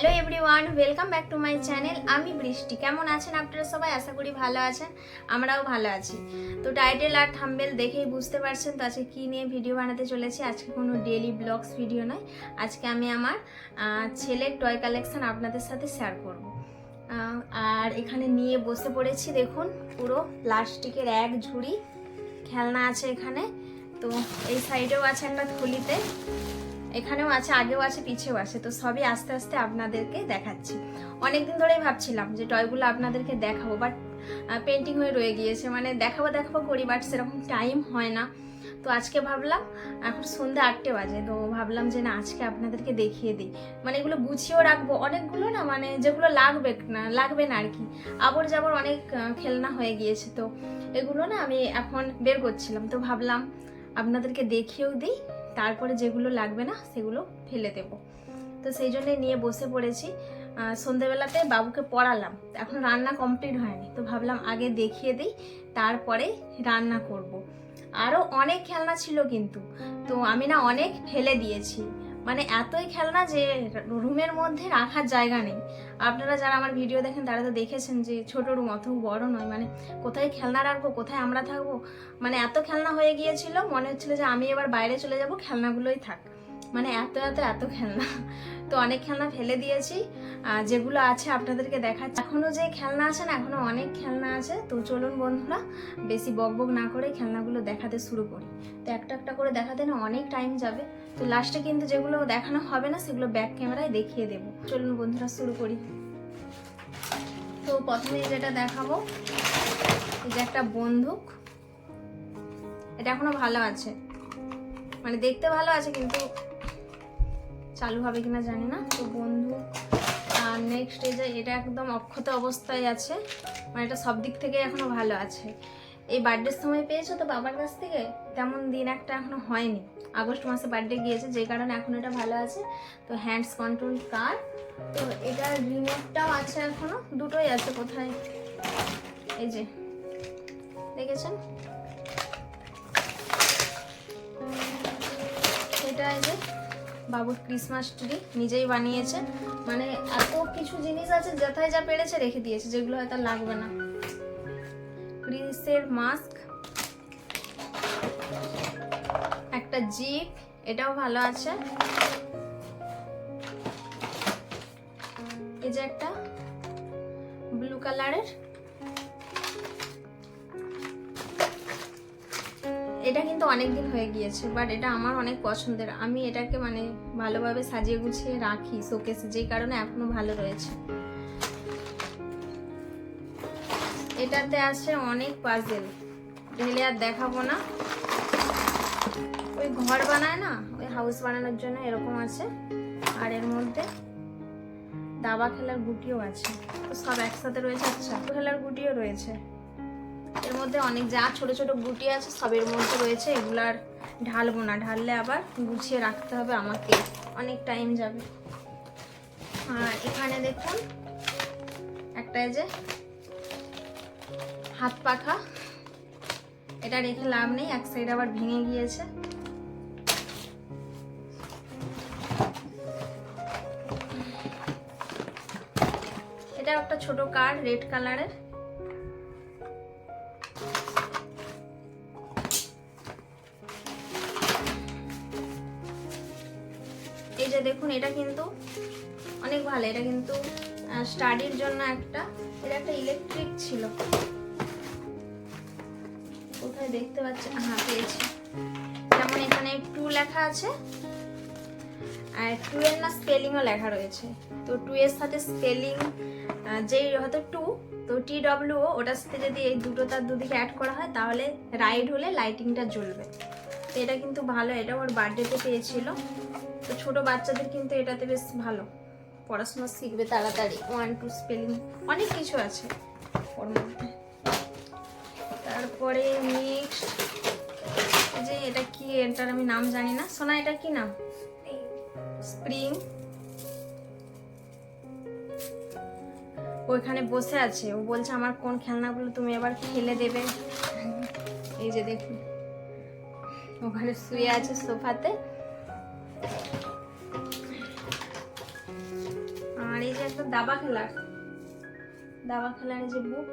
Hello everyone, welcome back to my channel. আমি বৃষ্টি। কেমন আছেন আপনারা সবাই? আশা করি ভালো আছেন, আমরাও ভালো আছি। তো টাইটেল আর থাম্বেল দেখেই বুঝতে পারছেন তো আজকে কী নিয়ে ভিডিও বানাতে চলেছি। আজকে কোনো ডেলি ব্লগস ভিডিও নয়। আজকে আমি আমার ছেলের টয় কালেকশন আপনাদের সাথে শেয়ার করব। আর এখানে নিয়ে বসে পড়েছি দেখুন, পুরো প্লাস্টিকের এক ঝুড়ি। খেলনা আছে এখানে। তো এই সাইডেও আছে একটা থলিতে। এখানেও আছে, আগেও আছে, পিছেও আছে। তো সবই আস্তে আস্তে আপনাদেরকে দেখাচ্ছি। অনেকদিন ধরেই ভাবছিলাম যে টয়গুলো আপনাদেরকে দেখাবো বাট পেন্টিং হয়ে রয়ে গিয়েছে। মানে দেখাবো দেখাবো করি বাট সেরকম টাইম হয় না। তো আজকে ভাবলাম, এখন সন্ধ্যে আটটে বাজে, তো ভাবলাম যে না, আজকে আপনাদেরকে দেখিয়ে দিই। মানে এগুলো গুছিয়েও রাখব। অনেকগুলো না মানে যেগুলো লাগবে না লাগবে না আর কি। আবর যাবর অনেক খেলনা হয়ে গিয়েছে। তো এগুলো না আমি এখন বের করছিলাম। তো ভাবলাম আপনাদেরকে দেখিয়েও দিই। তারপরে যেগুলো লাগবে না, সেগুলো ফেলে দেব। তো সেই জন্যে নিয়ে বসে পড়েছি। সন্ধেবেলাতে বাবুকে পড়ালাম। এখন রান্না কমপ্লিট হয়নি, তো ভাবলাম আগে দেখিয়ে দিই, তারপরে রান্না করব। আরও অনেক খেলনা ছিল কিন্তু, তো আমি না অনেক ফেলে দিয়েছি। মানে এতই খেলনা যে রুমের মধ্যে রাখার জায়গা নেই। আপনারা যারা আমার ভিডিও দেখেন, তারা তো দেখেছেন যে ছোট রুম, অত বড় নয়। মানে কোথায় খেলনা রাখব, কোথায় আমরা থাকব? মানে এত খেলনা হয়ে গিয়েছিল, মনে হচ্ছিল যে আমি এবার বাইরে চলে যাব, খেলনাগুলোই থাক। মানে এত এত এত খেলনা। তো অনেক খেলনা ফেলে দিয়েছি। যেগুলো আছে আপনাদেরকে দেখাচ্ছি। এখনও যে খেলনা আছে না এখনও অনেক খেলনা আছে। তো চলুন বন্ধুরা, বেশি বক বক না করে খেলনাগুলো দেখাতে শুরু করি। তো একটা একটা করে দেখাতে না অনেক টাইম যাবে। তো লাস্টে কিন্তু যেগুলো দেখানো হবে না, সেগুলো ব্যাক ক্যামেরায় দেখিয়ে দেবো। চলুন বন্ধুরা, শুরু করি। তো প্রথমে যেটা দেখাবো যে একটা বন্দুক। এটা এখনও ভালো আছে। মানে দেখতে ভালো আছে, কিন্তু চালু হবে কিনা জানি না। তো বন্ধু, আর নেক্সট এই যে এটা একদম অক্ষত অবস্থায় আছে মানে এটা সব দিক থেকে এখনও ভালো আছে। এই বার্থডের সময় পেয়েছ তো বাবার কাছ থেকে? তেমন দিন একটা এখনও হয়নি। আগস্ট মাসে বার্থডে গিয়েছে, যে কারণে এখন এটা ভালো আছে। তো হ্যান্ডস কন্ট্রোল কার? তো এটার রিমোটটাও আছে এখনও, দুটোই আছে কোথায়? এই যে, দেখেছেন? এটা এই যে বাবুর ক্রিসমাস ট্রি নিজেই বানিয়েছে। মানে এত কিছু জিনিস আছে, যেথায় যা পেরেছে রেখে দিয়েছে, যেগুলো হয়তো লাগবে না। ক্রিসের মাস্ক একটা জিপ এটাও ভালো আছে। এই যে একটা ব্লু কালারের এটা কিন্তু অনেক দিন হয়ে গিয়েছে বাট এটা আমার অনেক পছন্দের। আমি এটাকে মানে ভালোভাবে সাজিয়ে গুছিয়ে রাখি শোকেসে যেই কারণে এখনও ভালো রয়েছে। এটাতে আছে অনেক পাজেল ঢেলে আর দেখাবো না। ওই ঘর বানায় না, ওই হাউস বানানোর জন্য এরকম আছে। আর এর মধ্যে দাবা খেলার গুটিও আছে। সব একসাথে রয়েছে? আচ্ছা খেলার গুটিও রয়েছে। মধ্যে অনেক যা ছোট ছোট গুটি আছে সবের মধ্যে রয়েছে, এগুলো আর ঢালবো না। ঢাললে আবার গুছিয়ে রাখতে হবে আমাকে। অনেক টাইম যাবে। আর এখানে দেখুন, একটা যে হাত পাখা। এটা রেখে লাভ নেই, এক সাইড আবার ভেঙে গিয়েছে। এটা একটা ছোট কার রেড কালারের যে দেখুন, এটা কিন্তু অনেক ভালো। এটা কিন্তু স্টাডির জন্য একটা, এটা একটা ইলেকট্রিক ছিল। কোথায় দেখতে পাচ্ছি হ্যাঁ পেয়েছি। যেমন এখানে টু লেখা আছে, আর টু এর না স্পেলিংও লেখা রয়েছে। তো টু এর সাথে স্পেলিং যেই হয়তো টু তো টি ডব্লিউ ওটার সাথে যদি এই দুটো তার দুদিকে অ্যাড করা হয়, তাহলে রাইড হলে লাইটিংটা জ্বলবে। তো এটা কিন্তু ভালো, এটা ওর বার্থডেতে পেয়েছিল। তো ছোট বাচ্চাদের কিন্তু এটাতে বেশ ভালো। পড়াশোনা শিখবে তাড়াতাড়ি। ওয়ান টু স্পেলিং অনেক কিছু আছে ওর মধ্যে। তারপরে নেক্সট যে এটা কি এটার আমি নাম জানি না। সোনা এটা কি নাম? স্প্রিং ওইখানে বসে আছে। ও বলছে আমার কোন খেলনাগুলো তুমি এবার ফেলে দেবে? এই যে দেখুন। ওখানে শুয়ে আছে সোফাতে। এটা দাবা খেলার দাবা খেলার যে বুক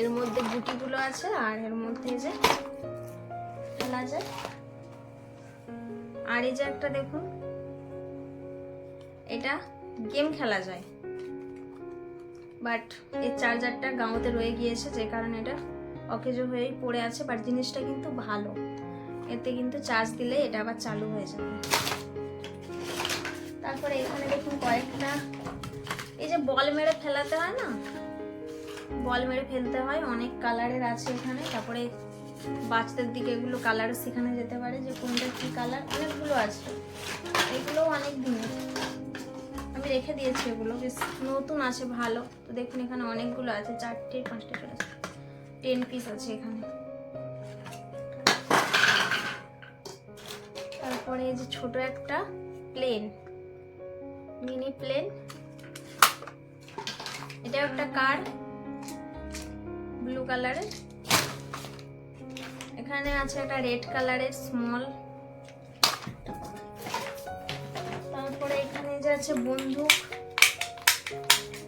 এর মধ্যে গুটিগুলো আছে আর এর মধ্যে যে খেলা যায়। আর এই যে একটা দেখুন, এটা গেম খেলা যায়। বাট এর চার্জারটা গাঁওতে রয়ে গিয়েছে, যে কারণে এটা অকেজো হয়েই পড়ে আছে বাট জিনিসটা কিন্তু ভালো। এতে কিন্তু চার্জ দিলে এটা আবার চালু হয়ে যাবে। তারপরে এখানে দেখুন কয়েকটা, এই যে বল মেরে ফেলাতে হয় না? বল মেরে ফেলতে হয়, অনেক কালারের আছে এখানে। তারপরে বাচ্চাদের দিকে এগুলো কালার শেখানো যেতে পারে, যে কোনটা কি কালার, অনেকগুলো আছে। এগুলো অনেক দিনের। আমি রেখে দিয়েছি এগুলো, বেশ নতুন আছে, ভালো। তো দেখুন এখানে অনেকগুলো আছে, চারটে, পাঁচটা আছে টেন পিস আছে এখানে। তারপরে এই যে ছোট একটা প্লেন মিনি প্লেন। এটা একটা কার? ব্লু কালারের। এখানে আছে একটা রেড কালারের, স্মল। তারপরে এখানে যে আছে বন্দুক।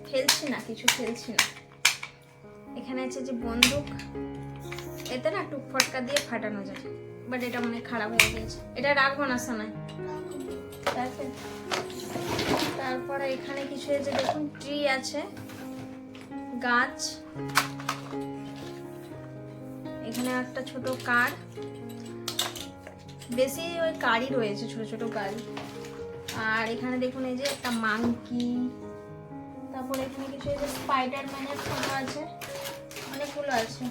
খেলছি না, কিছু খেলছি না। এখানে আছে যে বন্দুক। এতে না টুক ফটকা দিয়ে ফাটানো যায়, বাট এটা মনে খারাপ হয়ে গিয়েছে। এটা রাখব না সোনায়। তারপরে এখানে কিছু এই যে দেখুন, ট্রি আছে, গাছ, এখানে একটা ছোট কার, বেশি ওই কারই রয়েছে, ছোট ছোট গাড়ি আর এখানে দেখুন এই যে একটা মাংকি তারপরে এখানে কিছু এই যে স্পাইডার ম্যানের ফটো আছে, অনেকগুলো আছে।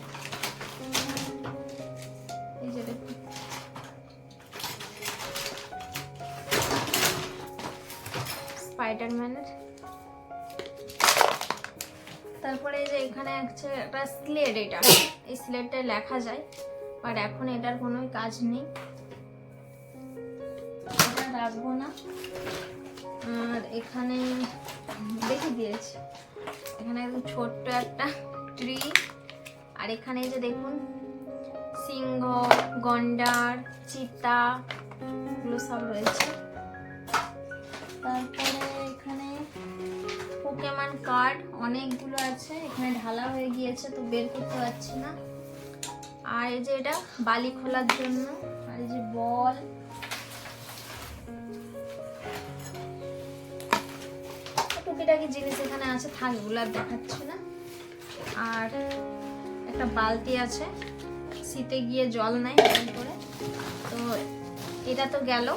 স্পাইডারম্যানের তারপরে যে এখানে আছে একটা স্লেট এটা। এই স্লেটটা লেখা যায় বাট এখন এটার কোনো কাজ নেই। এটা রাখব না। আর এখানে দেখে দিয়েছি। এখানে একদম ছোট্ট একটা ট্রি আর এখানে যে দেখুন, সিংহ, গন্ডার, চিতা, এগুলো সব রয়েছে। তারপরে পোকেমান কার্ড অনেকগুলো আছে। এখানে ঢালা হয়ে গিয়েছে, তো বের করতে পারছি না। আর এই যে এটা, বালি খোলার জন্য। আর এই যে বল। টুকিটাকি জিনিস এখানে আছে, থাক এগুলো আর দেখাচ্ছি না। আর একটা বালতি আছে, শীতে গিয়ে জল এরকম করে। তো এটা তো গেল।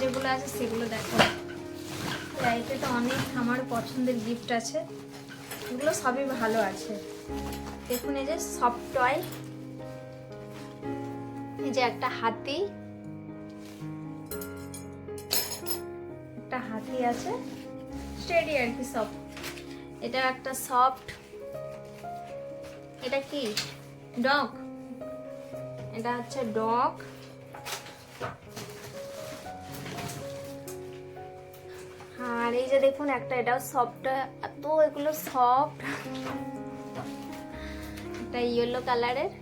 যেগুলো আছে, সেগুলো দেখো রাইতে তো অনেক আমার পছন্দের গিফট আছে। এগুলো সবই ভালো আছে। দেখুন এই যে সফট টয় এই যে একটা হাতি একটা হাতি আছে স্টেডি আর কি সফট এটা একটা সফট এটা কি? ডগ। এটা হচ্ছে ডগ। আর এই যে দেখুন একটা, এটাও সফট এত এগুলো সফট একটা ইয়েলো কালারের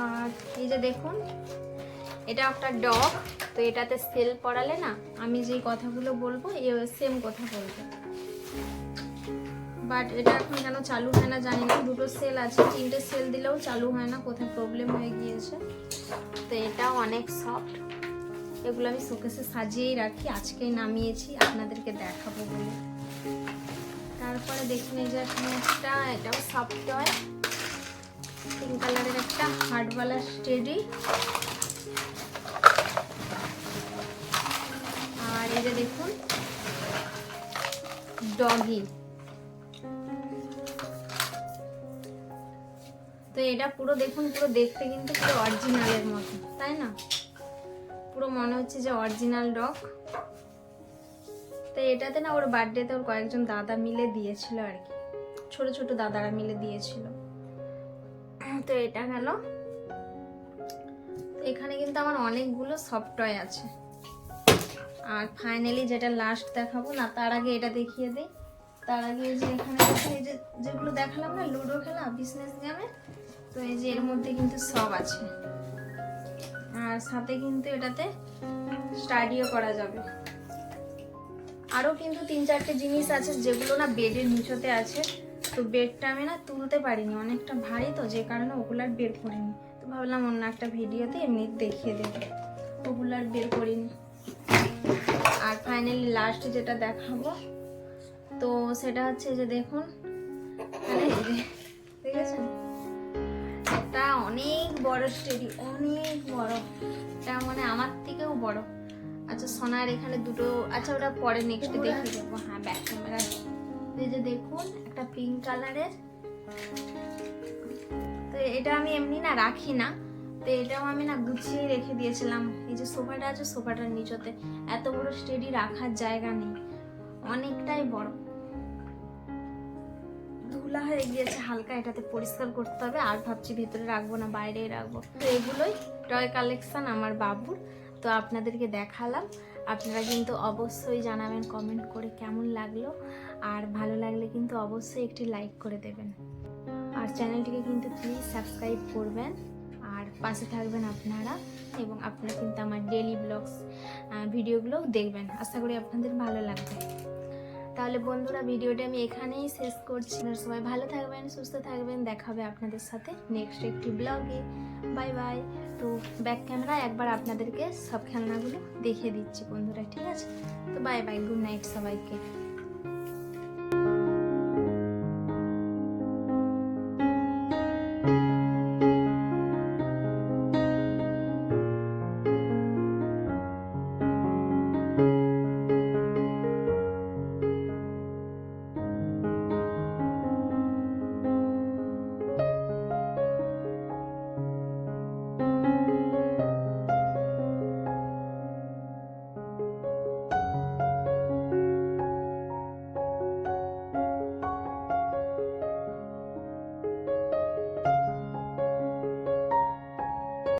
আর এই যে দেখুন, এটা একটা ডগ তো এটাতে সেল পড়ালে না, আমি যেই কথাগুলো বলব সেম কথা বলব। বাট এটা এখন কেন চালু হয় না জানি না। দুটো সেল আছে, তিনটে সেল দিলেও চালু হয় না, কোথায় প্রবলেম হয়ে গিয়েছে। তো এটাও অনেক সফট এগুলো আমি শোকেসে সাজিয়েই রাখি, আজকেই নামিয়েছি, আপনাদেরকে দেখাবো বলে। তারপরে দেখুন এই যে একটা, এটাও সফট হয় পিঙ্ক কালারের একটা হার্ডওয়ালা স্টেডি আর যে দেখুন ডগি এটা পুরো দেখুন, পুরো দেখতে কিন্তু পুরো অরিজিনালের মতো, তাই না? পুরো মনে হচ্ছে যে অরিজিনাল ডগ। তো এটাতে না ওর বার্থডেতে ওর কয়েকজন দাদা মিলে দিয়েছিল আর কি। ছোট ছোট দাদারা মিলে দিয়েছিল। তো এটা গেল। এখানে কিন্তু আমার অনেকগুলো সফট টয় আছে। আর ফাইনালি যেটা লাস্ট দেখাবো, না, তার আগে এটা দেখিয়ে দিই। তার আগে যে এখানে যেগুলো দেখালাম না, লুডো খেলা বিজনেস গেমে তো এই যে এর মধ্যে কিন্তু সব আছে। আর সাথে কিন্তু এটাতে স্টাডিও করা যাবে। আরও কিন্তু তিন চারটে জিনিস আছে যেগুলো না বেডের নিচতে আছে। তো বেডটা আমি না তুলতে পারিনি, অনেকটা ভারী তো, যে কারণে ওগুলো আর বের করিনি। তো ভাবলাম অন্য একটা ভিডিওতে এমনি দেখিয়ে দেবো। ওগুলো আর বের করিনি। আর ফাইনালি লাস্ট যেটা দেখাবো, তো সেটা হচ্ছে যে দেখুন এখানে এই একটা অনেক বড় স্টেডি অনেক বড়। এটা মানে আমার থেকেও বড়। আচ্ছা সোনার এখানে দুটো আচ্ছা ওটা পরে নেক্সট দেখে দেবো। হ্যাঁ ব্যাক ক্যামেরা এই যে দেখুন, একটা পিঙ্ক কালারের তো এটা আমি এমনি না রাখি না। তো এটাও আমি না গুছিয়ে রেখে দিয়েছিলাম। এই যে সোফাটা আছে, সোফাটার নিচতে। এত বড় স্টেডি রাখার জায়গা নেই। অনেকটাই বড়। ধুলা হয়ে গিয়েছে, হালকা এটাতে পরিষ্কার করতে হবে। আর ভাবছি ভেতরে রাখব না, বাইরেই রাখব। তো এগুলোই টয় কালেকশান আমার বাবুর, তো আপনাদেরকে দেখালাম। আপনারা কিন্তু অবশ্যই জানাবেন কমেন্ট করে কেমন লাগল। আর ভালো লাগলে কিন্তু অবশ্যই একটি লাইক করে দেবেন। আর চ্যানেলটিকে কিন্তু প্লিজ সাবস্ক্রাইব করবেন। আর পাশে থাকবেন আপনারা এবং আপনারা কিন্তু আমার ডেলি ব্লগস ভিডিওগুলো দেখবেন। আশা করি আপনাদের ভালো লাগবে। তাহলে বন্ধুরা ভিডিওটা আমি এখানেই শেষ করছি। সবাই ভালো থাকবেন, সুস্থ থাকবেন। দেখা হবে আপনাদের সাথে নেক্সট একটি ব্লগে বাই বাই তো ব্যাক ক্যামেরা একবার আপনাদেরকে সব খেলনাগুলো দেখিয়ে দিচ্ছি বন্ধুরা, ঠিক আছে? তো বাই বাই গুড নাইট সবাইকে।